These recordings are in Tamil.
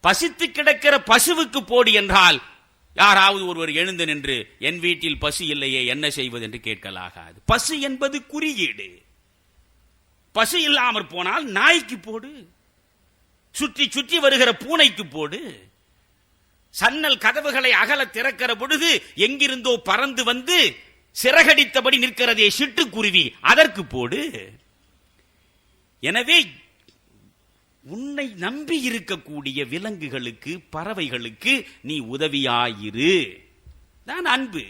பசித்து கிடக்கிற பசுவுக்கு போடு என்றால் யாராவது ஒருவர் எழுந்து நின்று என் வீட்டில் பசு இல்லையே என்ன செய்வது? என்று கேட்கலாகாது. பசு என்பது குறியீடு. பசு இல்லாமற் போனால் நாய்க்கு போடு. சுற்றி சுற்றி வருகிற பூனைக்கு போடு. சன்னல் கதவுகளை அகல திறக்கிற பொழுது எங்கிருந்தோ பறந்து வந்து சிறகடித்தபடி நிற்கிறதே சிட்டுக்குருவி அதற்கு போடு. எனவே உன்னை நம்பி இருக்கக்கூடிய விலங்குகளுக்கு பறவைகளுக்கு நீ உதவியாயிரு. தான் அன்பு.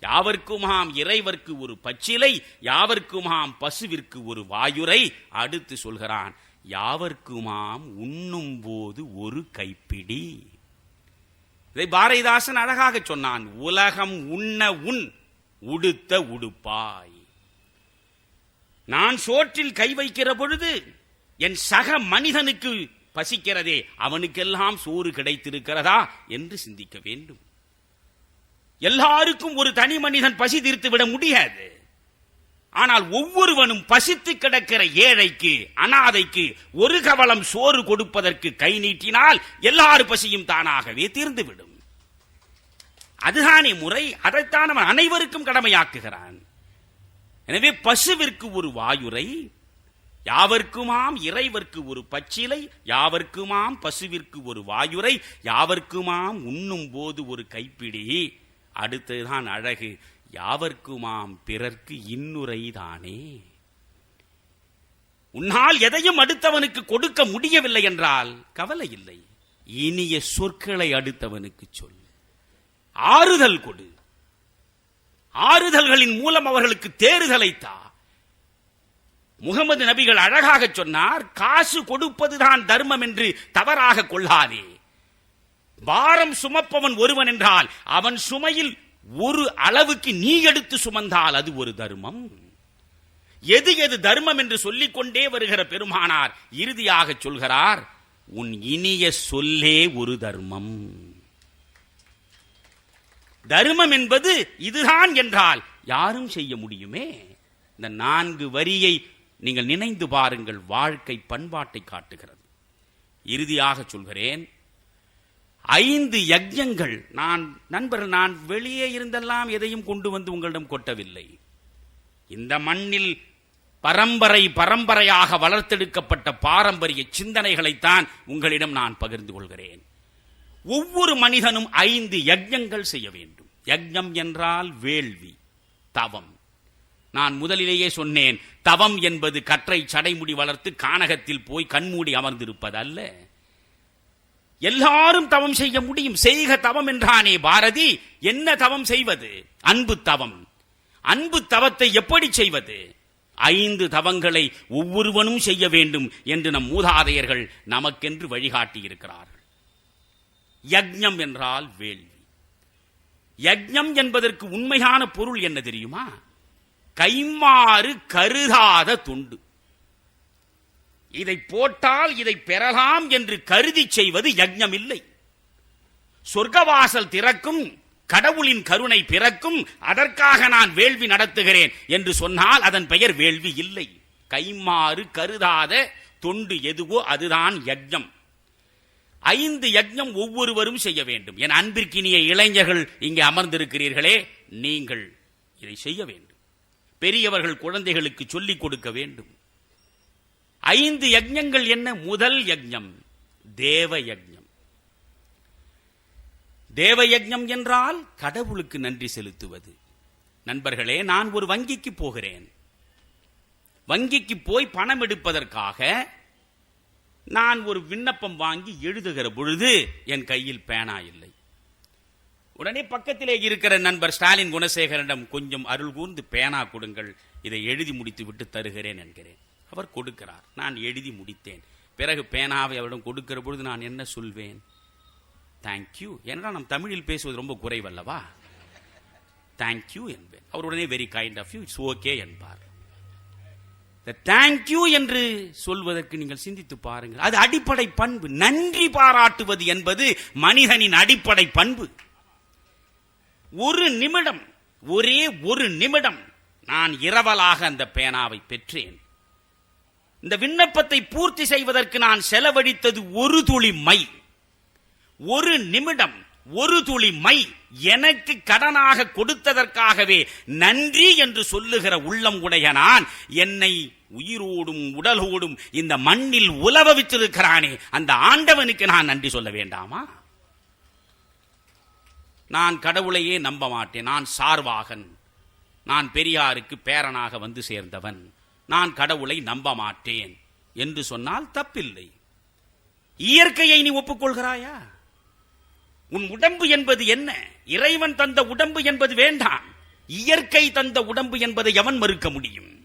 யாவர்க்குமாம் இறைவர்க்கு ஒரு பச்சிலை யாவர்க்குமாம் பசுவிற்கு ஒரு வாயுரை அடுத்து சொல்கிறான் யாவர்க்குமாம் உண்ணும் போது ஒரு கைப்பிடி. இதை பாரதிதாசன் அழகாக சொன்னான் உலகம் உண்ண உன் உடுத்த உடுப்பாய். நான் சோற்றில் கை வைக்கிற பொழுது என் சக மனிதனுக்கு பசிக்கிறதே அவனுக்கெல்லாம் சோறு கிடைத்திருக்கிறதா என்று சிந்திக்க வேண்டும். எல்லாருக்கும் ஒரு தனி மனிதன் பசி தீர்த்து விட முடியாது. ஆனால் ஒவ்வொருவனும் பசித்து கிடக்கிற ஏழைக்கு அனாதைக்கு ஒரு கவலம் சோறு கொடுப்பதற்கு கை நீட்டினால் எல்லாரு பசியும் தானாகவே தீர்ந்துவிடும். அதுதானே முறை. அதைத்தான் அவன் அனைவருக்கும் கடமையாக்குகிறான். எனவே பசுவிற்கு ஒரு வாயுரை யாவர்க்குமாம் இறைவர்க்கு ஒரு பச்சிலை யாவர்க்குமாம் பசுவிற்கு ஒரு வாயுரை யாவர்க்குமாம் உண்ணும் போது ஒரு கைப்பிடி. அடுத்ததுதான் அழகு யாவர்க்குமாம் பிறர்க்கு இன்னுரை தானே? உன்னால் எதையும் அடுத்தவனுக்கு கொடுக்க முடியவில்லை என்றால் கவலை இல்லை. இனிய சொற்களை அடுத்தவனுக்கு சொல். ஆறுதல் கொடு. ஆறுதல்களின் மூலம் அவர்களுக்கு தேறுதலை தா முகமது நபிகள் அழகாக சொன்னார் காசு கொடுப்பதுதான் தர்மம் என்று தவறாக கொள்ளாதே. பாரம் சுமப்பவன் ஒருவன் என்றால் அவன் சுமையில் ஒரு அளவுக்கு நீ எடுத்து சுமந்தால் அது ஒரு தர்மம். எது எது தர்மம் என்று சொல்லிக் கொண்டே வருகிற பெருமானார் இறுதியாக சொல்கிறார் உன் இனிய சொல்லே ஒரு தர்மம். தர்மம் என்பது இதுதான் என்றால் யாரும் செய்ய முடியுமே. இந்த நான்கு வரியை நீங்கள் நினைந்து பாருங்கள் வாழ்க்கை பண்பாட்டை காட்டுகிறது. இறுதியாக சொல்கிறேன் ஐந்து யஜ்யங்கள் நான் நண்பர் நான் வெளியே இருந்தெல்லாம் எதையும் கொண்டு வந்து உங்களிடம் கொட்டவில்லை. இந்த மண்ணில் பரம்பரை பரம்பரையாக வளர்த்தெடுக்கப்பட்ட பாரம்பரிய சிந்தனைகளைத்தான் உங்களிடம் நான் பகிர்ந்து கொள்கிறேன். ஒவ்வொரு மனிதனும் ஐந்து யஜ்யங்கள் செய்ய வேண்டும். யஜ்யம் என்றால் வேள்வி தவம். நான் முதலிலேயே சொன்னேன் தவம் என்பது கற்றை சடைமுடி வளர்த்து கானகத்தில் போய் கண்மூடி அமர்ந்திருப்பது அல்ல எல்லாரும் தவம் செய்ய முடியும். செய்க தவம் என்றானே பாரதி என்ன தவம் செய்வது? அன்பு தவம். அன்பு தவத்தை எப்படி செய்வது? ஐந்து தவங்களை ஒவ்வொருவனும் செய்ய வேண்டும் என்று நம் மூதாதையர்கள் நமக்கென்று வழிகாட்டி இருக்கிறார்கள் யஜ்ஞம் என்றால் வேள்வி. யஜ்ஞம் என்பதற்கு உண்மையான பொருள் என்ன தெரியுமா? கைமாறு கருதாத துண்டு. இதை போட்டால் இதை பெறலாம் என்று கருதி செய்வது யஜ்ஞம் இல்லை சொர்க்கவாசல் திறக்கும் கடவுளின் கருணை பிறக்கும் அதற்காக நான் வேள்வி நடத்துகிறேன் என்று சொன்னால் அதன் பெயர் வேள்வி இல்லை. கைமாறு கருதாத தொண்டு எதுவோ அதுதான் யஜ்ஞம். ஐந்து யஜ்ஞம் ஒவ்வொருவரும் செய்ய வேண்டும். என் அன்பிற்கினிய இளைஞர்கள் இங்கே அமர்ந்திருக்கிறீர்களே நீங்கள் இதை செய்ய வேண்டும். பெரியவர்கள் குழந்தைகளுக்கு சொல்லிக் கொடுக்க வேண்டும். ஐந்து யஜ்யங்கள் என்ன? முதல் யஜ்யம் தேவ யஜ்யம் தேவ யஜ்யம் என்றால் கடவுளுக்கு நன்றி செலுத்துவது. நண்பர்களே நான் ஒரு வங்கிக்கு போகிறேன். வங்கிக்கு போய் பணம் எடுப்பதற்காக நான் ஒரு விண்ணப்பம் வாங்கி எழுதுகிற பொழுது என் கையில் பேனா இல்லை. உடனே பக்கத்திலே இருக்கிற நண்பர் ஸ்டாலின் குணசேகரனிடம் கொஞ்சம் அருள் கூர்ந்து பேனா கொடுங்கள் இதை எழுதி முடித்து விட்டு தருகிறேன் என்கிறேன். அவர் கொடுக்கிறார். நான் எழுதி முடித்தேன். பிறகு பேனாவை அவரிடம் கொடுக்கிற பொழுது நான் என்ன சொல்வேன்? தேங்க்யூ ஏன்னா நம் தமிழில் பேசுவது ரொம்ப குறைவல்லவா? தேங்க்யூ என்பேன். அவர் உடனே very kind of you it's okay என்பார். இந்த தேங்க்யூ என்று சொல்வதற்கு நீங்கள் சிந்தித்து பாருங்கள். அது அடிப்படை பண்பு. நன்றி பாராட்டுவது என்பது மனிதனின் அடிப்படை பண்பு. ஒரு நிமிடம் ஒரே ஒரு நிமிடம் நான் இரவலாக அந்த பேனாவை பெற்றேன். இந்த விண்ணப்பத்தை பூர்த்தி செய்வதற்கு நான் செலவழித்தது ஒரு துளி மை. ஒரு நிமிடம் ஒரு துளி மை எனக்கு கடனாக கொடுத்ததற்காகவே நன்றி என்று சொல்லுகிற உள்ளம் உடைய நான் என்னை உயிரோடும் உடலோடும் இந்த மண்ணில் உலவ வைத்திருக்கிறானே அந்த ஆண்டவனுக்கு நான் நன்றி சொல்ல வேண்டாமா? நான் கடவுளையே நம்ப மாட்டேன் நான் சார்வாகன். நான் பெரியாருக்கு பேரனாக வந்து சேர்ந்தவன். நான் கடவுளை நம்ப மாட்டேன் என்று சொன்னால் தப்பில்லை. இயற்கையை நீ ஒப்புக்கொள்கிறாயா? உன் உடம்பு என்பது என்ன? இறைவன் தந்த உடம்பு என்பது வேண்டாம். இயற்கை தந்த உடம்பு என்பதை எவன் மறுக்க முடியும்?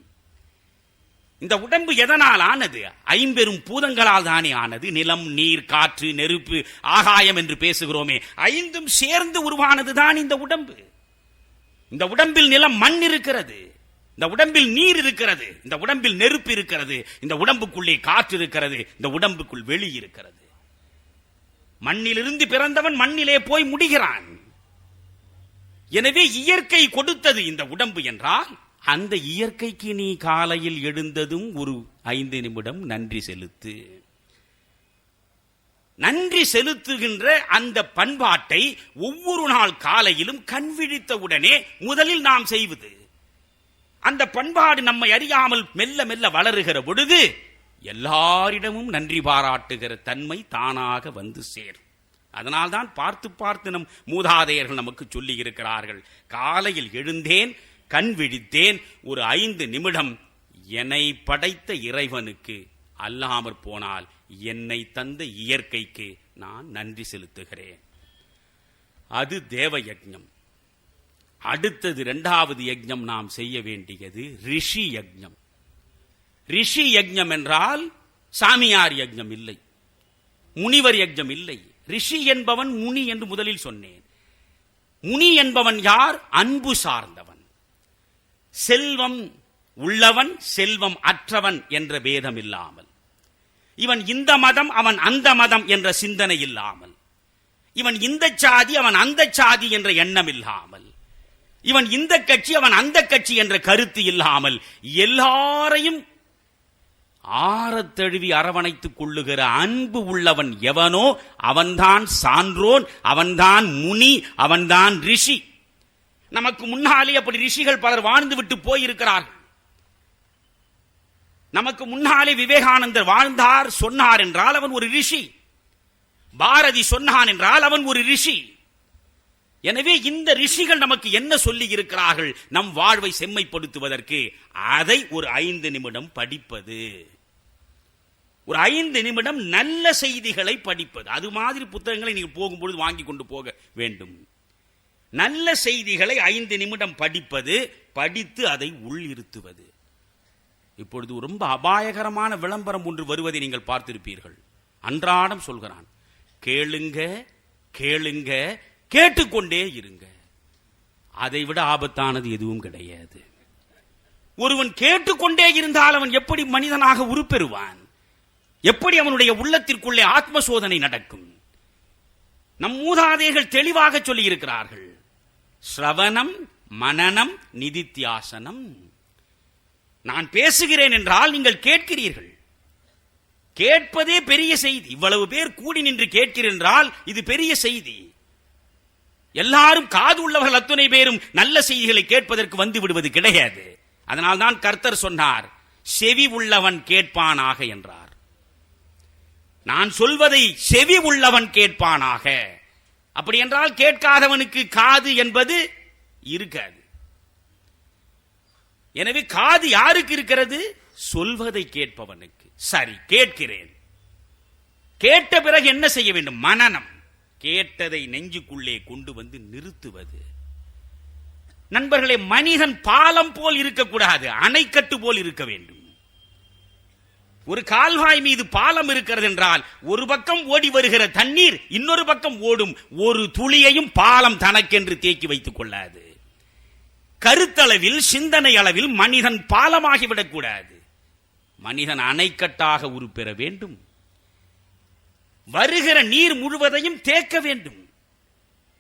இந்த உடம்பு எதனால் ஆனது? ஐம்பெரும் பூதங்களால் தானே ஆனது. நிலம் நீர் காற்று நெருப்பு ஆகாயம் என்று பேசுகிறோமே. ஐந்தும் சேர்ந்து உருவானது தான் இந்த உடம்பு. இந்த உடம்பில் நிலம் மண் இருக்கிறது. இந்த உடம்பில் நீர் இருக்கிறது. இந்த உடம்பில் நெருப்பு இருக்கிறது. இந்த உடம்புக்குள்ளே காற்று இருக்கிறது. இந்த உடம்புக்குள் வெளி இருக்கிறது. மண்ணிலிருந்து பிறந்தவன் மண்ணிலே போய் முடிகிறான். எனவே இயற்கை கொடுத்தது இந்த உடம்பு என்றால் அந்த இயற்கைக்கு நீ காலையில் எழுந்ததும் ஒரு ஐந்து நிமிடம் நன்றி செலுத்து. நன்றி செலுத்துகின்ற அந்த பண்பாட்டை ஒவ்வொரு நாள் காலையிலும் கண் விழித்தவுடனே முதலில் நாம் செய்வது. அந்த பண்பாடு நம்மை அறியாமல் மெல்ல மெல்ல வளருகிற பொழுது எல்லாரிடமும் நன்றி பாராட்டுகிற தன்மை தானாக வந்து சேரும். அதனால்தான் பார்த்து பார்த்து நம் மூதாதையர்கள் நமக்கு சொல்லி இருக்கிறார்கள் காலையில் எழுந்தேன் கண் விழித்தேன் ஒரு ஐந்து நிமிடம். என்னை படைத்த இறைவனுக்கு அல்லாமற் போனால் என்னை தந்த இயற்கைக்கு நான் நன்றி செலுத்துகிறேன். அது தேவ யஜ்ஞம். அடுத்தது இரண்டாவது யஜ்ஞம் நாம் செய்ய வேண்டியது ரிஷி யஜ்ஞம். ரிஷி யஜ்ஞம் என்றால் சாமியார் யஜ்ஞம் இல்லை. முனிவர் யஜ்ஞம் இல்லை. ரிஷி என்பவன் முனி என்று முதலில் சொன்னேன். முனி என்பவன் யார்? அன்பு சார்ந்தவன். செல்வம் உள்ளவன் செல்வம் அற்றவன் என்ற பேதம் இல்லாமல் இவன் இந்த மதம் அவன் அந்த மதம் என்ற சிந்தனை இல்லாமல். இவன் இந்த சாதி அவன் அந்த சாதி என்ற எண்ணம் இல்லாமல் இவன் இந்த கட்சி அவன் அந்த கட்சி என்ற கருத்து இல்லாமல் எல்லாரையும் ஆறத்தழுவி அரவணைத்துக் கொள்ளுகிற அன்பு உள்ளவன் எவனோ அவன்தான் சான்றோன் அவன்தான் முனி அவன்தான் ரிஷி. நமக்கு முன்னாலே அப்படி ரிஷிகள் பலர் வாழ்ந்து விட்டு போயிருக்கிறார்கள். நமக்கு முன்னாலே விவேகானந்தர் வாழ்ந்தார் சொன்னார் என்றால் அவன் ஒரு ரிஷி. பாரதி சொன்னான் என்றால் அவன் ஒரு ரிஷி. எனவே இந்த ரிஷிகள் நமக்கு என்ன சொல்லி இருக்கிறார்கள்? நம் வாழ்வை செம்மைப்படுத்துவதற்கு அதை ஒரு ஐந்து நிமிடம் படிப்பது. ஒரு ஐந்து நிமிடம் நல்ல செய்திகளை படிப்பது. அது மாதிரி புத்தகங்களை நீங்கள் போகும்பொழுது வாங்கி கொண்டு போக வேண்டும். நல்ல செய்திகளை ஐந்து நிமிடம் படிப்பது படித்து அதை உள்ளிருத்துவது. இப்பொழுது ரொம்ப அபாயகரமான விளம்பரம் ஒன்று வருவதை நீங்கள் பார்த்திருப்பீர்கள். அன்றாடம் சொல்கிறான் கேளுங்க கேளுங்க கேட்டுக்கொண்டே இருங்க. அதை விட ஆபத்தானது எதுவும் கிடையாது. ஒருவன் கேட்டுக்கொண்டே இருந்தால் அவன் எப்படி மனிதனாக உருப்பெறுவான்? எப்படி அவனுடைய உள்ளத்திற்குள்ளே ஆத்ம சோதனை நடக்கும்? நம் மூதாதையர்கள் தெளிவாக சொல்லி இருக்கிறார்கள் ஸ்ரவணம் மனனம் நிதித்தியாசனம். நான் பேசுகிறேன் என்றால் நீங்கள் கேட்கிறீர்கள். கேட்பதே பெரிய செய்தி. இவ்வளவு பேர் கூடி நின்று கேட்கிறென்றால் இது பெரிய செய்தி. எல்லாரும் காது உள்ளவர்கள் அத்துணை பேரும் நல்ல செய்திகளை கேட்பதற்கு வந்து விடுவது கிடையாது. அதனால் தான் கர்த்தர் சொன்னார் செவி உள்ளவன் கேட்பானாக என்றார். நான் சொல்வதை செவி உள்ளவன் கேட்பானாக. அப்படி என்றால் கேட்காதவனுக்கு காது என்பது இருக்காது. எனவே காது யாருக்கு இருக்கிறது? சொல்வதை கேட்பவனுக்கு. சரி கேட்கிறேன். கேட்ட பிறகு என்ன செய்ய வேண்டும்? மனனம் கேட்டதை நெஞ்சுக்குள்ளே கொண்டு வந்து நிறுத்துவது. நண்பர்களே மனிதன் பாலம் போல் இருக்கக்கூடாது அணைக்கட்டு போல் இருக்க வேண்டும். ஒரு கால்வாய் மீது பாலம் இருக்கிறது என்றால் ஒரு பக்கம் ஓடி வருகிற தண்ணீர் இன்னொரு பக்கம் ஓடும். ஒரு துளியையும் பாலம் தனக்கென்று தேக்கி வைத்துக் கொள்ளாது. கருத்தளவில் சிந்தனை அளவில் மனிதன் பாலமாகிவிடக் கூடாது மனிதன் அணைக்கட்டாக உருப்பெற வேண்டும். வருகிற நீர் முழுவதையும் தேக்க வேண்டும்.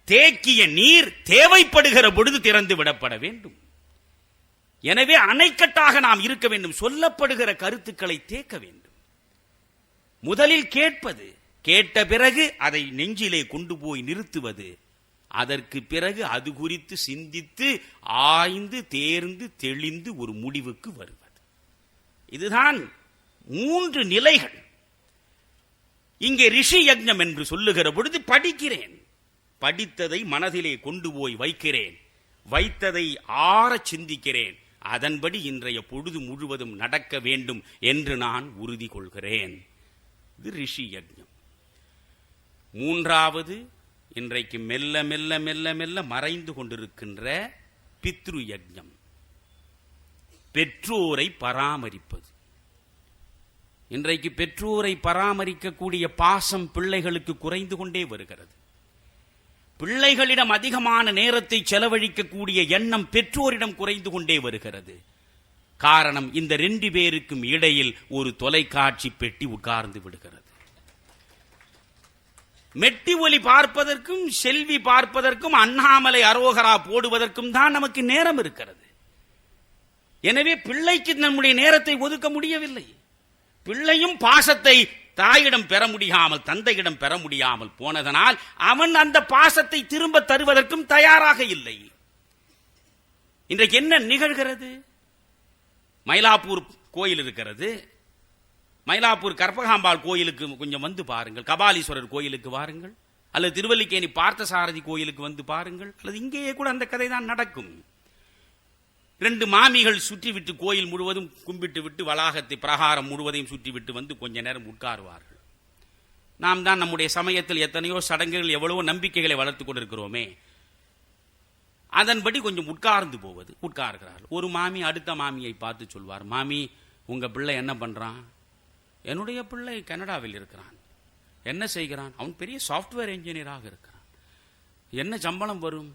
தேக்கிய நீர் தேவைப்படுகிற பொழுது திறந்து விடப்பட வேண்டும். எனவே அணைக்கட்டாக நாம் இருக்க வேண்டும். சொல்லப்படுகிற கருத்துக்களை தேக்க வேண்டும். முதலில் கேட்பது கேட்ட பிறகு அதை நெஞ்சிலே கொண்டு போய் நிறுத்துவது. அதற்கு பிறகு அது குறித்து சிந்தித்து ஆய்ந்து தேர்ந்து தெளிந்து ஒரு முடிவுக்கு வருவது. இதுதான் மூன்று நிலைகள். இங்கே ரிஷி யக்ஞம் என்று சொல்லுகிற பொழுது படிக்கிறேன். படித்ததை மனதிலே கொண்டு போய் வைக்கிறேன். வைத்ததை ஆற சிந்திக்கிறேன். அதன்படி இன்றைய பொழுது முழுவதும் நடக்க வேண்டும் என்று நான் உறுதி கொள்கிறேன். இது ரிஷி யக்ஞம் மூன்றாவது இன்றைக்கு மெல்ல மெல்ல மெல்ல மெல்ல மறைந்து கொண்டிருக்கின்ற பித்ரு யக்ஞம் பெற்றோரை பராமரிப்பது. இன்றைக்கு பெற்றோரை பராமரிக்கக்கூடிய பாசம் பிள்ளைகளுக்கு குறைந்து கொண்டே வருகிறது. பிள்ளைகளிடம் அதிகமான நேரத்தை செலவழிக்கக்கூடிய எண்ணம் பெற்றோரிடம் குறைந்து கொண்டே வருகிறது. காரணம் இந்த ரெண்டு பேருக்கும் இடையில் ஒரு தொலைக்காட்சி பெட்டி உட்கார்ந்து விடுகிறது. மெட்டி ஒலி பார்ப்பதற்கும் செல்வி பார்ப்பதற்கும் அண்ணாமலை அரோகரா போடுவதற்கும் தான் நமக்கு நேரம் இருக்கிறது. எனவே பிள்ளைக்கு நம்முடைய நேரத்தை ஒதுக்க முடியவில்லை. பிள்ளையும் பாசத்தை தாயிடம் பெற முடியாமல் தந்தையிடம் பெற முடியாமல் போனதனால் அவன் அந்த பாசத்தை திரும்ப தருவதற்கும் தயாராக இல்லை. இன்றைக்கு என்ன நிகழ்கிறது? மயிலாப்பூர் கோயில் இருக்கிறது. மயிலாப்பூர் கற்பகாம்பாள் கோயிலுக்கு கொஞ்சம் வந்து பாருங்கள். கபாலீஸ்வரர் கோயிலுக்கு வாருங்கள். அல்லது திருவல்லிக்கேணி பார்த்தசாரதி கோயிலுக்கு வந்து பாருங்கள். அல்லது இங்கேயே கூட அந்த கதை தான் நடக்கும். ரெண்டு மாமிகள் சுற்றிவிட்டு கோயில் முழுவதும் கும்பிட்டு விட்டு வளாகத்தை பிரகாரம் முழுவதையும் சுற்றிவிட்டு வந்து கொஞ்ச நேரம் உட்காருவார்கள். நாம் தான் நம்முடைய சமயத்தில் எத்தனையோ சடங்குகள் எவ்வளவோ நம்பிக்கைகளை வளர்த்துக் கொண்டிருக்கிறோமே. அதன்படி கொஞ்சம் உட்கார்ந்து போவது உட்கார்கிறார்கள். ஒரு மாமி அடுத்த மாமியை பார்த்து சொல்வார் மாமி உங்கள் பிள்ளை என்ன பண்ணுறான் என்னுடைய பிள்ளை கனடாவில் இருக்கிறான். என்ன செய்கிறான்? அவன் பெரிய சாஃப்ட்வேர் இன்ஜினியராக இருக்கிறான். என்ன சம்பளம் வரும்?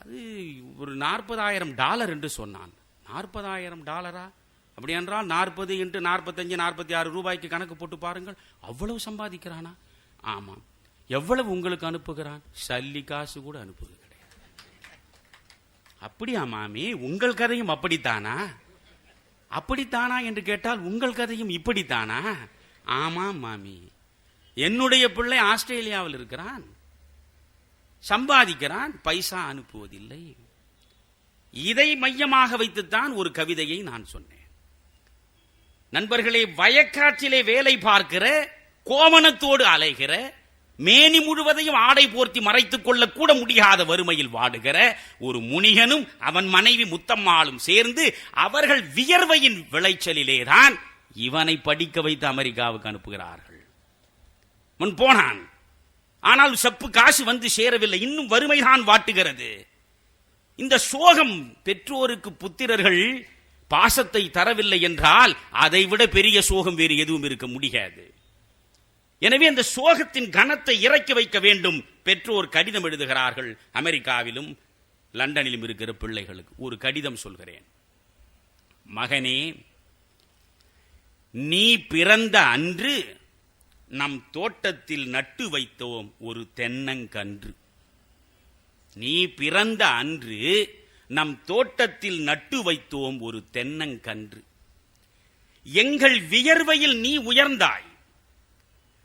அது ஒரு நாற்பதாயிரம் டாலர் என்று சொன்னான். நாற்பதாயிரம் டாலரா? அப்படி என்றால் நாற்பது இன்ட்டு நாற்பத்தஞ்சு நாற்பத்தி ஆறு ரூபாய்க்கு கணக்கு போட்டு பாருங்கள். அவ்வளவு சம்பாதிக்கிறானா? ஆமாம். எவ்வளவு உங்களுக்கு அனுப்புகிறான்? சல்லி காசு கூட அனுப்புது கிடையாது. அப்படியா மாமி? உங்கள் கதையும் அப்படித்தானா? அப்படித்தானா என்று கேட்டால் உங்கள் கதையும் இப்படித்தானா? ஆமாம் மாமி. என்னுடைய பிள்ளை ஆஸ்திரேலியாவில் இருக்கிறான். சம்பாதிக்கிறான் பைசா அனுப்புவதில்லை. இதை மையமாக வைத்துத்தான் ஒரு கவிதையை நான் சொன்னேன். நண்பர்களே வயக்காற்றிலே வேலை பார்க்கிற கோமணத்தோடு அலைகிற மேனி முழுவதையும் ஆடை போர்த்தி மறைத்துக் கொள்ள கூட முடியாத வறுமையில் வாடுகிற ஒரு முனிகனும் அவன் மனைவி முத்தம்மாளும் சேர்ந்து அவர்கள் வியர்வையின் விளைச்சலிலேதான் இவனை படிக்க வைத்து அமெரிக்காவுக்கு அனுப்புகிறார்கள். முன் போனான். ஆனால் செப்பு காசு வந்து சேரவில்லை. இன்னும் வறுமைதான் வாட்டுகிறது. இந்த சோகம் பெற்றோருக்கு புத்திரர்கள் பாசத்தை தரவில்லை என்றால் அதைவிட பெரிய சோகம் வேறு எதுவும் இருக்க முடியாது. எனவே அந்த சோகத்தின் கனத்தை இறக்கி வைக்க வேண்டும். பெற்றோர் கடிதம் எழுதுகிறார்கள். அமெரிக்காவிலும் லண்டனிலும் இருக்கிற பிள்ளைகளுக்கு. ஒரு கடிதம் சொல்கிறேன். மகனே நீ பிறந்த அன்று நம் தோட்டத்தில் நட்டு வைத்தோம் ஒரு தென்னங்கன்று. நீ பிறந்த அன்று நம் தோட்டத்தில் நட்டு வைத்தோம் ஒரு தென்னங்கன்று. எங்கள் வியர்வையில் நீ உயர்ந்தாய்.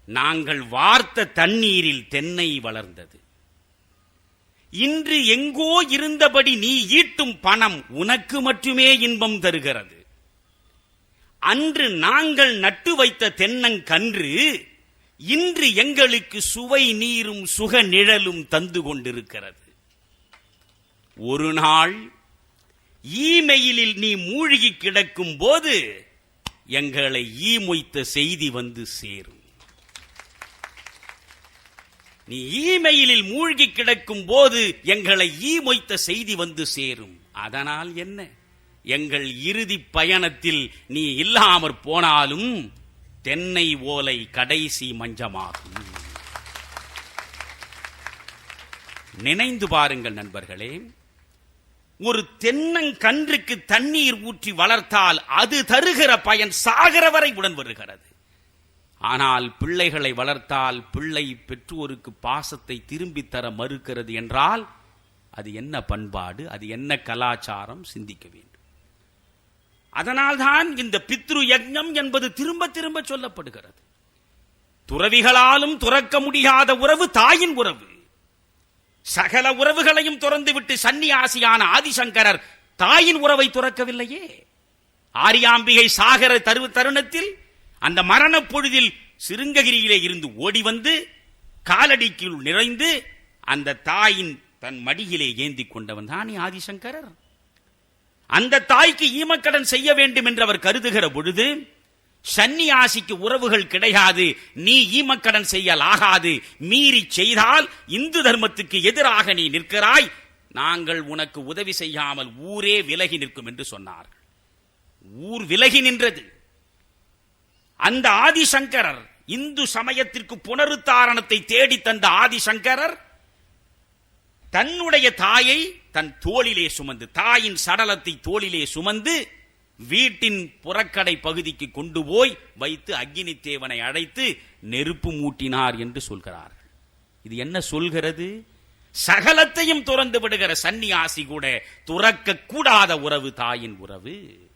நாங்கள் வார்த்த தண்ணீரில் தென்னை வளர்ந்தது. இன்று எங்கோ இருந்தபடி நீ ஈட்டும் பணம் உனக்கு மட்டுமே இன்பம் தருகிறது. அன்று நாங்கள் நட்டு வைத்த தென்னங்கன்று இன்று எங்களுக்கு சுவை நீரும் சுக நிழலும் தந்து கொண்டிருக்கிறது. ஒரு நாள் ஈமெயிலில் நீ மூழ்கி கிடக்கும் போது எங்களை ஈ மொய்த்த செய்தி வந்து சேரும். நீ ஈமெயிலில் மூழ்கி கிடக்கும் போது எங்களை ஈ மொய்த்த செய்தி வந்து சேரும். அதனால் என்ன? எங்கள் இறுதி பயணத்தில் நீ இல்லாமற் போனாலும் தென்னை ஓலை கடைசி மஞ்சமாகும். நினைந்து பாருங்கள் நண்பர்களே ஒரு தென்னங்கன்றுக்கு தண்ணீர் ஊற்றி வளர்த்தால் அது தருகிற பயன் சாகிற வரை உடன் வருகிறது. ஆனால் பிள்ளைகளை வளர்த்தால் பிள்ளை பெற்றோருக்கு பாசத்தை திரும்பித் தர மறுக்கிறது என்றால் அது என்ன பண்பாடு அது என்ன கலாச்சாரம் சிந்திக்க வேண்டும். அதனால்தான் இந்த பித்ரு யஜ்ஞம் என்பது திரும்ப திரும்ப சொல்லப்படுகிறது. துறவிகளாலும் துறக்க முடியாத உறவு தாயின் உறவு. சகல உறவுகளையும் துறந்துவிட்டு சன்னியாசியான ஆதிசங்கரர் தாயின் உறவை துறக்கவில்லையே. ஆரியாம்பிகை சாகர தரு தருணத்தில் அந்த மரணப் பொழுதில் சிருங்ககிரியிலே இருந்து ஓடி வந்து காலடிக்குள் நிறைந்து அந்த தாயின் தன் மடியிலே ஏந்தி கொண்டவன் தானே ஆதிசங்கரர். அந்த தாய்க்கு ஈமக்கடன் செய்ய வேண்டும் என்று அவர் கருதுகிற பொழுது சன்னியாசிக்கு உறவுகள் கிடையாது நீ ஈமக்கடன் செய்யலாகாது மீறி செய்தால் இந்து தர்மத்துக்கு எதிராக நீ நிற்கிறாய் நாங்கள் உனக்கு உதவி செய்யாமல் ஊரே விலகி நிற்கும் என்று சொன்னார்கள் ஊர் விலகி நின்றது. அந்த ஆதிசங்கரர் இந்து சமயத்திற்கு புனருத்தாரணத்தை தேடி தந்த ஆதிசங்கரர் தன்னுடைய தாயை தன் தோளிலே சுமந்து தாயின் சடலத்தை தோளிலே சுமந்து வீட்டின் புறக்கடை பகுதிக்கு கொண்டு போய் வைத்து அக்னி தேவனை அழைத்து நெருப்பு மூட்டினார் என்று சொல்கிறார்கள். இது என்ன சொல்கிறது? சகலத்தையும் துறந்து விடுகிற சன்னியாசி கூட துறக்க கூடாத உறவு தாயின் உறவு.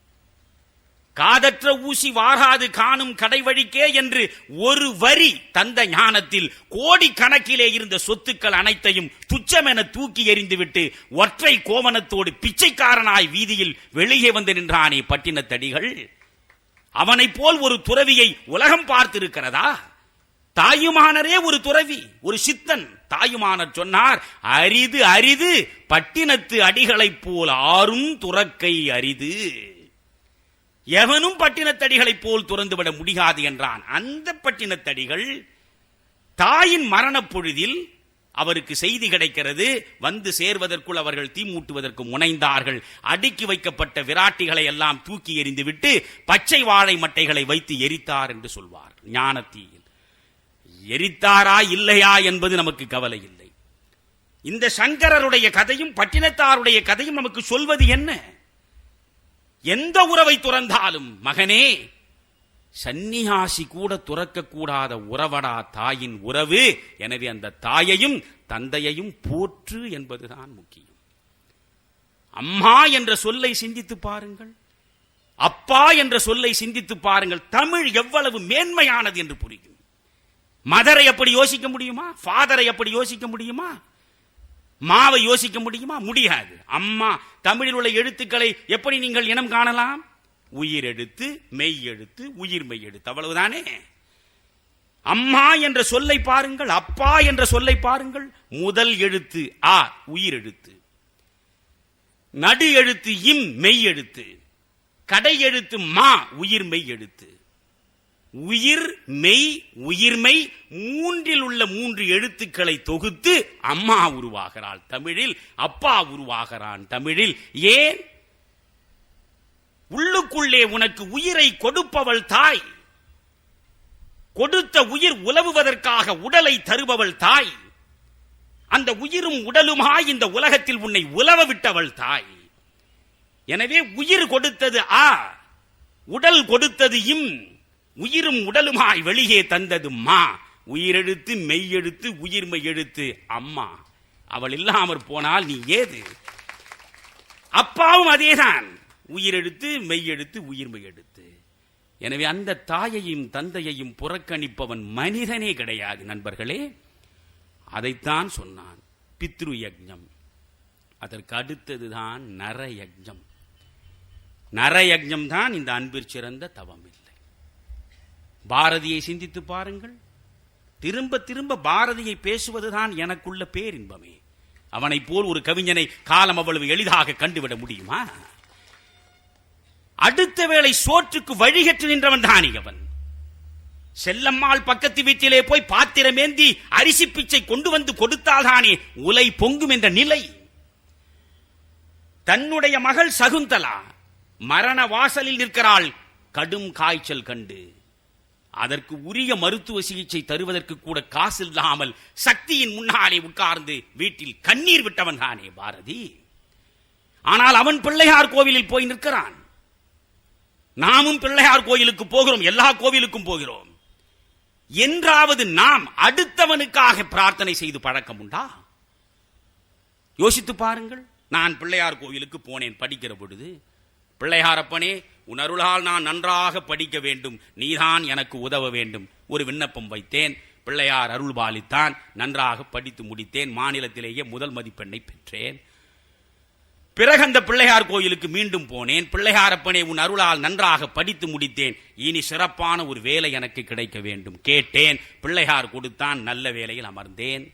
காதற்ற ஊசி வாராது காணும் கடைவழிக்கே என்று ஒரு வரி தந்த ஞானத்தில் கோடி கணக்கிலே இருந்த சொத்துக்கள் அனைத்தையும் துச்சமென தூக்கி எறிந்துவிட்டு ஒற்றை கோவணத்தோடு பிச்சைக்காரனாய் வீதியில் வெளியே வந்து நின்றானே பட்டினத்தடிகள். அவனைப் போல் ஒரு துறவியை உலகம் பார்த்திருக்கிறதா? தாயுமானரே ஒரு துறவி ஒரு சித்தன். தாயுமானர் சொன்னார் அரிது அரிது பட்டினத்து அடிகளைப் போல் ஆறும் துறக்கை அரிது. எவனும் பட்டினத்தடிகளைப் போல் துறந்துவிட முடியாது என்றான். அந்த பட்டினத்தடிகள் தாயின் மரணப் பொழுதில் அவருக்கு செய்தி கிடைக்கிறது. வந்து சேர்வதற்குள் அவர்கள் தீ மூட்டுவதற்கு முனைந்தார்கள். அடுக்கி வைக்கப்பட்ட விராட்டிகளை எல்லாம் தூக்கி எறிந்துவிட்டு பச்சை வாழை மட்டைகளை வைத்து எரித்தார் என்று சொல்வார். ஞானத்தீயில். எரித்தாரா இல்லையா என்பது நமக்கு கவலை இல்லை. இந்த சங்கரருடைய கதையும் பட்டினத்தாருடைய கதையும் நமக்கு சொல்வது என்ன? எந்த உறவை துறந்தாலும் மகனே சன்னியாசி கூட துறக்கக்கூடாத உறவடா தாயின் உறவு? எனவே அந்த தாயையும் தந்தையையும் போற்று என்பதுதான் முக்கியம். அம்மா என்ற சொல்லை சிந்தித்து பாருங்கள். அப்பா என்ற சொல்லை சிந்தித்து பாருங்கள். தமிழ் எவ்வளவு மேன்மையானது என்று புரியும். மதரை எப்படி யோசிக்க முடியுமா? ஃபாதரை எப்படி யோசிக்க முடியுமா? மாவை யோசிக்க முடியுமா? முடியாது. அம்மா தமிழில் உள்ள எழுத்துக்களை எப்படி நீங்கள் இனம் காணலாம்? உயிர் எழுத்து மெய் எழுத்து உயிர் மெய் எழுத்து. அவ்வளவுதானே? அம்மா என்ற சொல்லை பாருங்கள் அப்பா என்ற சொல்லை பாருங்கள். முதல் எழுத்து ஆ உயிர் எழுத்து. நடு எழுத்து இம் மெய் எழுத்து. கடை எழுத்து மா உயிர் மெய் எழுத்து. உயிர் மெய் உயிர்மை மூன்றில் உள்ள மூன்று எழுத்துக்களை தொகுத்து அம்மா உருவாகிறாள் தமிழில் அப்பா உருவாகிறான் தமிழில். ஏன்? உள்ளுக்குள்ளே உனக்கு உயிரை கொடுப்பவள் தாய். கொடுத்த உயிர் உலவுவதற்காக உடலை தருபவள் தாய். அந்த உயிரும் உடலுமாய் இந்த உலகத்தில் உன்னை உலவ விட்டவள் தாய். எனவே உயிர் கொடுத்தது ஆ உடல் கொடுத்தது இம். உயிரும் உடலுமாய் வெளியே தந்தது மா. உயிரெழுத்து மெய்யெழுத்து உயிர்மை எழுத்து அம்மா. அவள் இல்லாமற் போனால் நீ ஏது? அப்பாவும் அதேதான். உயிரெழுத்து மெய்யெழுத்து உயிர்மை எழுத்து. எனவே அந்த தாயையும் தந்தையையும் புறக்கணிப்பவன் மனிதனே கிடையாது நண்பர்களே. அதைத்தான் சொன்னான் பித்ரு யஜ்ஞம் அதற்கு அடுத்ததுதான் நர நரயஜம் தான் இந்த அன்பிற் சிறந்த தவம். பாரதியை சிந்தித்து பாருங்கள். திரும்ப திரும்ப பாரதியை பேசுவதுதான் எனக்குள்ள பேரின்பமே. அவனைப் போல் ஒரு கவிஞனை காலம் அவ்வளவு எளிதாக கண்டுவிட முடியுமா? அடுத்த வேளை சோற்றுக்கு வழிகற்று நின்றவன் தானே அவன். செல்லம்மாள் பக்கத்து வீட்டிலே போய் பாத்திரமேந்தி அரிசி பிச்சை கொண்டு வந்து கொடுத்தால்தானே உலை பொங்கும் என்ற நிலை. தன்னுடைய மகள் சகுந்தலா மரண வாசலில் நிற்கிறாள் கடும் காய்ச்சல் கண்டு. அதற்கு உரிய மருத்துவ சிகிச்சை தருவதற்கு கூட காசு இல்லாமல் சக்தியின் முன்னாலே உட்கார்ந்து வீட்டில் கண்ணீர் விட்டவன் தானே பாரதி. ஆனால் அவன் பிள்ளையார் கோவிலில் போய் நிற்கிறான். நாமும் பிள்ளையார் கோயிலுக்கு போகிறோம் எல்லா கோவிலுக்கும் போகிறோம். என்றாவது நாம் அடுத்தவனுக்காக பிரார்த்தனை செய்து பழக்கம் உண்டா? யோசித்து பாருங்கள் நான் பிள்ளையார் கோவிலுக்கு போனேன் படிக்கிற பொழுது. பிள்ளையாரப்பனே உன் அருளால் நான் நன்றாக படிக்க வேண்டும். நீதான் எனக்கு உதவ வேண்டும். ஒரு விண்ணப்பம் வைத்தேன். பிள்ளையார் அருள் பாலித்தான் நன்றாக படித்து முடித்தேன். மாநிலத்திலேயே முதல் மதிப்பெண்ணை பெற்றேன். பிறகு அந்த பிள்ளையார் கோயிலுக்கு மீண்டும் போனேன். பிள்ளையாரப்பனே உன் அருளால் நன்றாக படித்து முடித்தேன். இனி சிறப்பான ஒரு வேலை எனக்கு கிடைக்க வேண்டும். கேட்டேன். பிள்ளையார் கொடுத்தான். நல்ல வேலையில் அமர்ந்தேன்.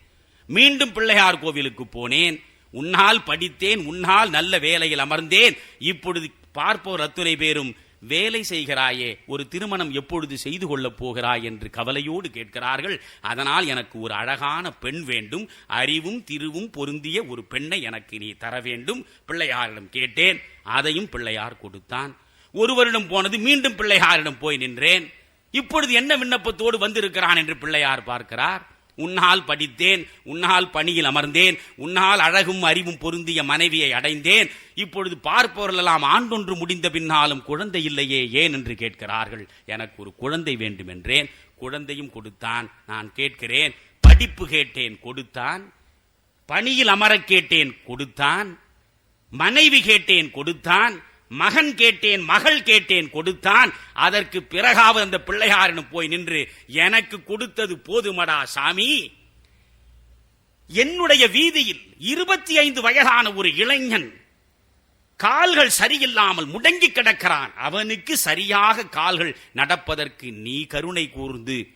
மீண்டும் பிள்ளையார் கோவிலுக்கு போனேன். உன்னால் படித்தேன். உன்னால் நல்ல வேலையில் அமர்ந்தேன். இப்பொழுது பார்ப்போர் அத்துணை பேரும் வேலை செய்கிறாயே ஒரு திருமணம் எப்பொழுது செய்து கொள்ளப் போகிறாய்? என்று கவலையோடு கேட்கிறார்கள். அதனால் எனக்கு ஒரு அழகான பெண் வேண்டும். அறிவும் திருவும் பொருந்திய ஒரு பெண்ணை எனக்கு நீ தர வேண்டும். பிள்ளையாரிடம் கேட்டேன். அதையும் பிள்ளையார் கொடுத்தான். ஒரு வருடம் போனது மீண்டும் பிள்ளையாரிடம் போய் நின்றேன். இப்பொழுது என்ன விண்ணப்பத்தோடு வந்திருக்கிறான் என்று பிள்ளையார் பார்க்கிறார். உன்னால் படித்தேன் உன்னால் பணியில் அமர்ந்தேன் உன்னால் அழகும் அறிவும் பொருந்திய மனைவியை அடைந்தேன். இப்பொழுது பார்ப்பவர்களெல்லாம் ஆண்டொன்று முடிந்த பின்னாலும் குழந்தை இல்லையே ஏன் என்று கேட்கிறார்கள். எனக்கு ஒரு குழந்தை வேண்டும் என்றேன் குழந்தையும் கொடுத்தான் நான் கேட்கிறேன். படிப்பு கேட்டேன் கொடுத்தான். பணியில் அமரக் கேட்டேன் கொடுத்தான். மனைவி கேட்டேன் கொடுத்தான். மகன் கேட்டேன் மகள் கேட்டேன் கொடுத்தான். அதற்கு பிறகாவது அந்த பிள்ளையாரிடம் போய் நின்று எனக்கு கொடுத்தது போதுமடா சாமி. என்னுடைய வீதியில் இருபத்தி ஐந்து வயதான ஒரு இளைஞன் கால்கள் சரியில்லாமல் முடங்கி கிடக்கிறான். அவனுக்கு சரியாக கால்கள் நடப்பதற்கு நீ கருணை கூர்ந்து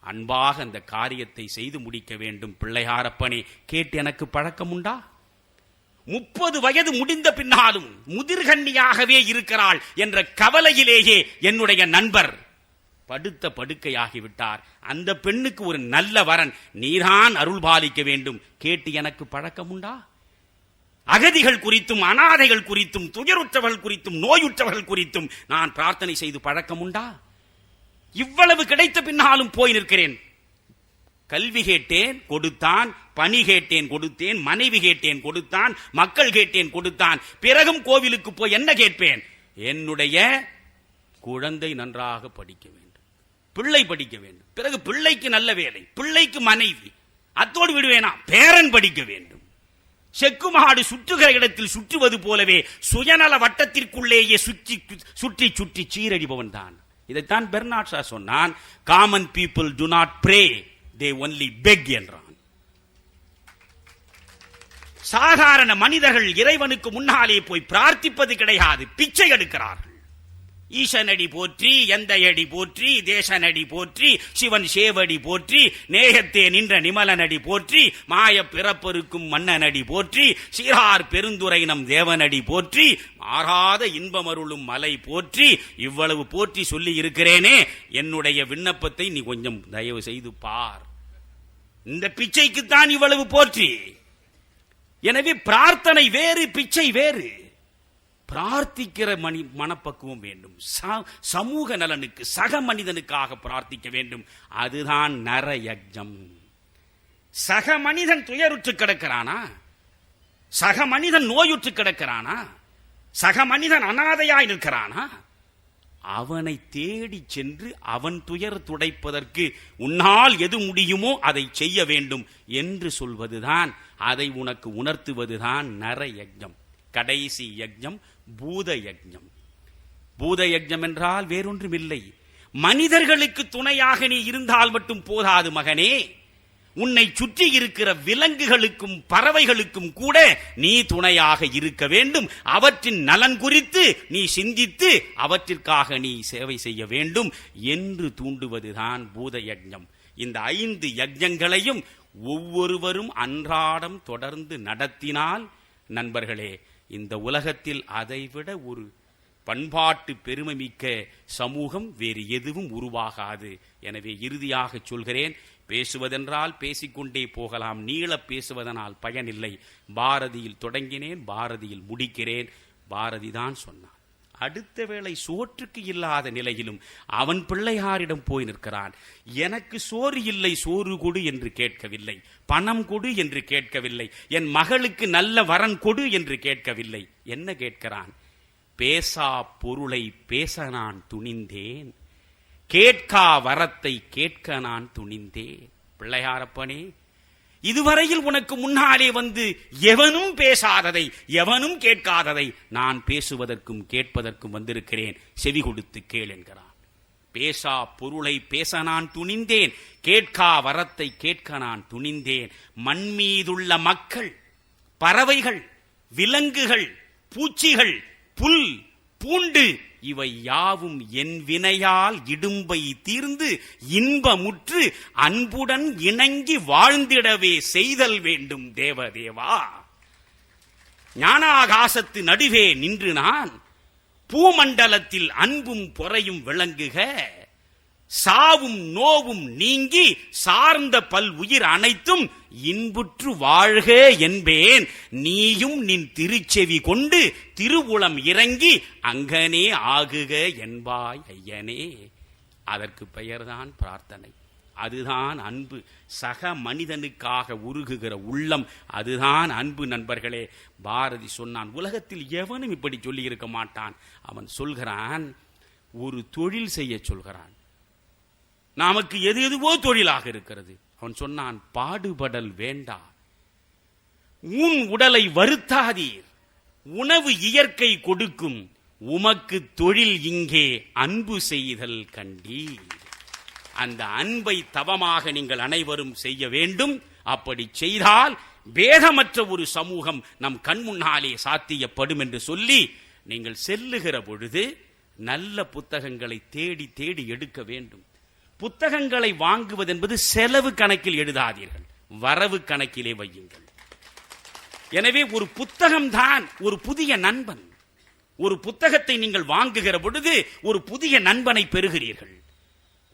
அன்பாக அந்த காரியத்தை செய்து முடிக்க வேண்டும் பிள்ளையாரப்பனே. கேட்டு எனக்கு பழக்கம் உண்டா முப்பது வயது முடிந்த பின்னாலும் முதிர்கண்ணியாகவே இருக்கிறாள் என்ற கவலையிலேயே என்னுடைய நண்பர் படுத்த படுக்கையாகிவிட்டார். அந்த பெண்ணுக்கு ஒரு நல்ல வரன். நீதான் அருள் பாலிக்க வேண்டும். கேட்டு எனக்கு பழக்கம் உண்டா? அகதிகள் குறித்தும் அனாதைகள் குறித்தும் துயருற்றவர்கள் குறித்தும் நோயுற்றவர்கள் குறித்தும் நான் பிரார்த்தனை செய்து பழக்கம் உண்டா? இவ்வளவு கிடைத்த பின்னாலும் போய் நிற்கிறேன். கல்வி கேட்டேன் கொடுத்தான் பணி கேட்டேன் கொடுத்தேன் மனைவி கேட்டேன் கொடுத்தான் மக்கள் கேட்டேன் கொடுத்தான். பிறகும் கோவிலுக்கு போய் என்ன கேட்பேன்? என்னுடைய குழந்தை நன்றாக படிக்க வேண்டும். பிள்ளை படிக்க வேண்டும். பிறகு பிள்ளைக்கு நல்ல வேலை பிள்ளைக்கு மனைவி. அத்தோடு விடுவேனா? பேரன் படிக்க வேண்டும். செக்கு மாடு சுற்றுகிற இடத்தில் சுற்றுவது போலவே சுயநல வட்டத்திற்குள்ளேயே சுற்றி சுற்றி சுற்றி சீரடிபவன் தான். இதைத்தான் பெர்னாட்ஷா சொன்னான் common people do not pray they only beg என்றான். சாதாரண மனிதர்கள் இறைவனுக்கு முன்னாலே போய் பிரார்த்திப்பது கிடையாது பிச்சை எடுக்கிறார்கள். ஈசனடி போற்றி எந்தையடி போற்றி தேசனடி போற்றி சிவன் சேவடி போற்றி நேயத்தே நின்ற நிமலனடி போற்றி மாய பிறப்பருக்கும் மன்னனடி போற்றி சீரார் பெருந்துரை நம் தேவனடி போற்றி மாறாத இன்பமருளும் மலை போற்றி இவ்வளவு போற்றி சொல்லி இருக்கிறேனே என்னுடைய விண்ணப்பத்தை நீ கொஞ்சம் தயவு செய்து பார். இந்த பிச்சைக்குத்தான் இவ்வளவு போற்றி. எனவே பிரார்த்தனை வேறு பிச்சை வேறு. பிரார்த்திக்கிற மணி மனப்பக்குவம் வேண்டும். ச- சமூக நலனுக்கு சக மனிதனுக்காக பிரார்த்திக்க வேண்டும். அதுதான் நர யஜம் சக மனிதன் துயருற்று கிடக்கிறானா? சக மனிதன் நோயுற்று கிடக்கிறானா? சக மனிதன் அனாதையாய் நிற்கிறானா? அவனை தேடி சென்று அவன் துயர் துடைப்பதற்கு உன்னால் எது முடியுமோ அதை செய்ய வேண்டும் என்று சொல்வதுதான் அதை உனக்கு உணர்த்துவதுதான் நர யஜ்ஞம் கடைசி யஜ்ஞம் பூத யஜ்ஞம் பூத யஜ்ஞம் என்றால் வேறொன்றுமில்லை. மனிதர்களுக்கு துணையாக நீ இருந்தால் மட்டும் போதாது மகனே. உன்னை சுற்றி இருக்கிற விலங்குகளுக்கும் பறவைகளுக்கும் கூட நீ துணையாக இருக்க வேண்டும். அவற்றின் நலன் குறித்து நீ சிந்தித்து அவற்றிற்காக நீ சேவை செய்ய வேண்டும் என்று தூண்டுவதுதான் பூத யஜ்ஞம் இந்த ஐந்து யஜ்ஞங்களையும் ஒவ்வொருவரும் அன்றாடம் தொடர்ந்து நடத்தினால் நண்பர்களே இந்த உலகத்தில் அதைவிட ஒரு பண்பாட்டு பெருமைமிக்க சமூகம் வேறு எதுவும் உருவாகாது. எனவே இறுதியாக சொல்கிறேன் பேசுவதென்றால் பேசிக்கொண்டே போகலாம். நீள பேசுவதனால் பயனில்லை. பாரதியில் தொடங்கினேன் பாரதியில் முடிக்கிறேன். பாரதி தான் சொன்னான். அடுத்த வேளை சோற்றுக்கு இல்லாத நிலையிலும் அவன் பிள்ளையாரிடம் போய் நிற்கிறான். எனக்கு சோறு இல்லை சோறு கொடு என்று கேட்கவில்லை. பணம் கொடு என்று கேட்கவில்லை. என் மகளுக்கு நல்ல வரன் கொடு என்று கேட்கவில்லை. என்ன கேட்கிறான்? பேசா பொருளை பேச நான் துணிந்தேன். கேட்கா வரத்தை கேட்க நான் துணிந்தேன் பிள்ளையாரப்பனே இதுவரையில் உனக்கு முன்னாலே வந்து எவனும் பேசாததை எவனும் கேட்காததை நான் பேசுவதற்கும் கேட்பதற்கும் வந்திருக்கிறேன். செவி கொடுத்து கேள் என்கிறான். பேசா பொருளை பேச நான் துணிந்தேன். கேட்கா வரத்தை கேட்க நான் துணிந்தேன். மண் மீதுள்ள மக்கள் பறவைகள் விலங்குகள் பூச்சிகள் புல் பூண்டு இவை யாவும் என் வினையால் இடும்பை தீர்ந்து இன்பமுற்று அன்புடன் இணங்கி வாழ்ந்திடவே செய்தல் வேண்டும் தேவதேவா. ஞானாகாசத்து நடுவே நின்று நான் பூமண்டலத்தில் அன்பும் பொறையும் விளங்குக. சாவும் நோவும் நீங்கி சார்ந்த பல் உயிர் அனைத்தும் இன்புற்று வாழ்க என்பேன். நீயும் நின் திருச்செவி கொண்டு திருவுளம் இறங்கி அங்கனே ஆகுக என்பாய் ஐயனே. அதற்கு பெயர்தான் பிரார்த்தனை. அதுதான் அன்பு. சக மனிதனுக்காக உருகுகிற உள்ளம். அதுதான் அன்பு நண்பர்களே. பாரதி சொன்னான் உலகத்தில் எவனும் இப்படி சொல்லி இருக்க மாட்டான். அவன் சொல்கிறான் ஒரு தொழில் செய்ய சொல்கிறான். நமக்கு எது எதுவோ தொழிலாக இருக்கிறது. அவன் சொன்னான் பாடுபடல் வேண்டா. உன் உடலை வருத்தாதீர். உணவு இயற்கை கொடுக்கும். உமக்கு தொழில் இங்கே அன்பு செய்தல் கண்டீர். அந்த அன்பை தவமாக நீங்கள் அனைவரும் செய்ய வேண்டும். அப்படி செய்தால் பேதமற்ற ஒரு சமூகம் நம் கண் முன்னாலே சாத்தியப்படும் என்று சொல்லி நீங்கள் செல்லுகிற பொழுது நல்ல புத்தகங்களை தேடி தேடி எடுக்க வேண்டும். புத்தகங்களை வாங்குவது என்பது செலவு கணக்கில் எழுதாதீர்கள். வரவு கணக்கிலே வையுங்கள். எனவே ஒரு புத்தகம்தான் ஒரு புதிய நண்பன். ஒரு புத்தகத்தை நீங்கள் வாங்குகிற பொழுது ஒரு புதிய நண்பனை பெறுகிறீர்கள்.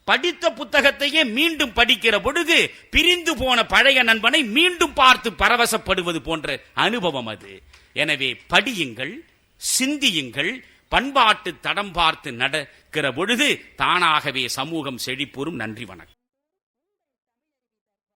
படித்த புத்தகத்தையே மீண்டும் படிக்கிற பொழுது பிரிந்து போன பழைய நண்பனை மீண்டும் பார்த்து பரவசப்படுவது போன்ற அனுபவம் அது. எனவே படியுங்கள் சிந்தியுங்கள் பண்பாட்டு தடம் பார்த்து நடக்கிற பொழுது தானாகவே சமூகம் செழிப்போரும். நன்றி வணக்கம்.